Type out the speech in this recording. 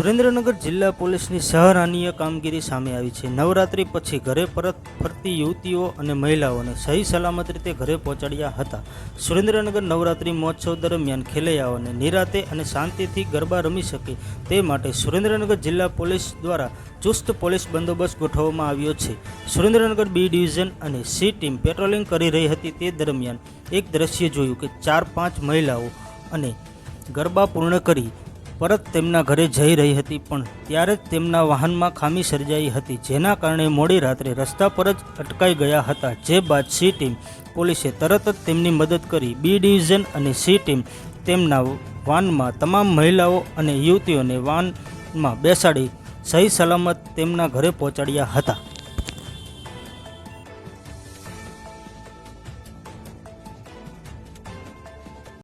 સુરેન્દ્રનગર જિલ્લા પોલીસની સહરાનીય કામગીરી સામે આવી છે. નવરાત્રી પછી ઘરે પરત ફરતી યુવતીઓ અને મહિલાઓને સહી સલામત રીતે ઘરે પહોંચાડ્યા હતા. સુરેન્દ્રનગર નવરાત્રી મહોત્સવ દરમિયાન ખેલૈયાઓને નિરાતે અને શાંતિથી ગરબા રમી શકે તે માટે સુરેન્દ્રનગર જિલ્લા પોલીસ દ્વારા ચુસ્ત પોલીસ બંદોબસ્ત ગોઠવવામાં આવ્યો છે. સુરેન્દ્રનગર બી ડિવિઝન અને સી ટીમ પેટ્રોલિંગ કરી રહી હતી તે દરમિયાન એક દ્રશ્ય જોયું કે ચાર પાંચ મહિલાઓ અને ગરબા પૂર્ણ કરી પરત તેમના ઘરે જઈ રહી હતી, પણ ત્યારે જ તેમના વાહનમાં ખામી સર્જાઈ હતી, જેના કારણે મોડી રાત્રે રસ્તા પર જ અટકાઈ ગયા હતા. જે બાદ સી ટીમ પોલીસે તરત જ તેમની મદદ કરી. બી ડિવિઝન અને સી ટીમ તેમના વાનમાં તમામ મહિલાઓ અને યુવતીઓને વાનમાં બેસાડી સહી સલામત તેમના ઘરે પહોંચાડ્યા હતા.